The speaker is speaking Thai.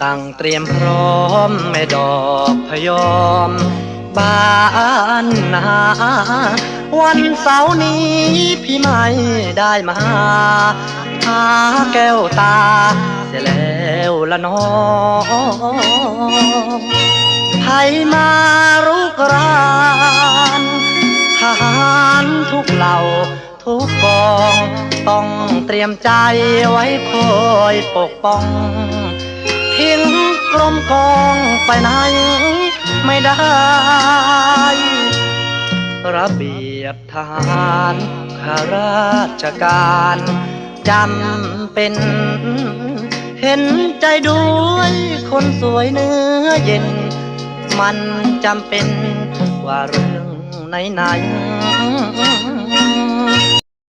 สั่งเตรียมพร้อมแม่ดอกพยอม บ้านนาวันเสาร์นี้พี่ไม่ได้มาหาแก้วตา เสียแล้วละน้องไทยมารุกรานทหารทุกเหล่าทุกกอง ต้องเตรียมใจไว้คอยปกป้อง มกองไปไหนไม่ได้ ระเบียบทหารข้าราชการจำเป็น เห็นใจด้วยคนสวยเนื้อเย็น มันจำเป็นว่าเรื่องไหนๆ